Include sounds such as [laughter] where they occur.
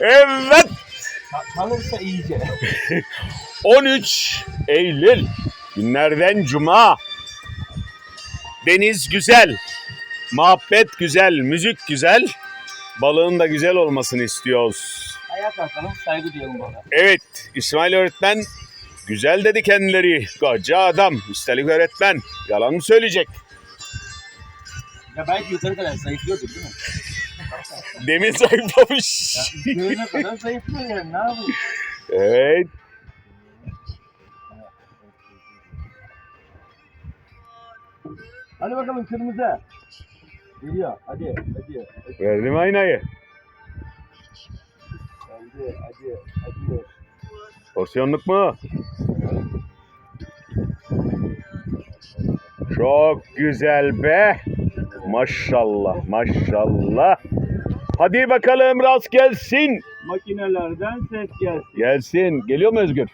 Evet. Kalırsa iyice. [laughs] 13 Eylül günlerden cuma. Deniz güzel. Muhabbet güzel, müzik güzel. Balığın da güzel olmasını istiyoruz. Ayağa kalkalım saygı duyalım bana. Evet, İsmail öğretmen güzel dedi kendileri. Koca adam, üstelik öğretmen. Yalan mı söyleyecek? Ya belki yukarı kadar zayıflıyordur değil mi? Demin zayıflamış. Ya göğüne kadar zayıflıyor yani ne yapayım? Evet. Hadi bakalım kırmızı. Geliyor. Hadi, hadi, hadi, Verdim aynayı. hadi, hadi, hadi. Porsiyonluk mu? Çok güzel be. Maşallah, maşallah. Hadi bakalım rast gelsin. Makinelerden ses gelsin. Gelsin. Geliyor mu Özgür?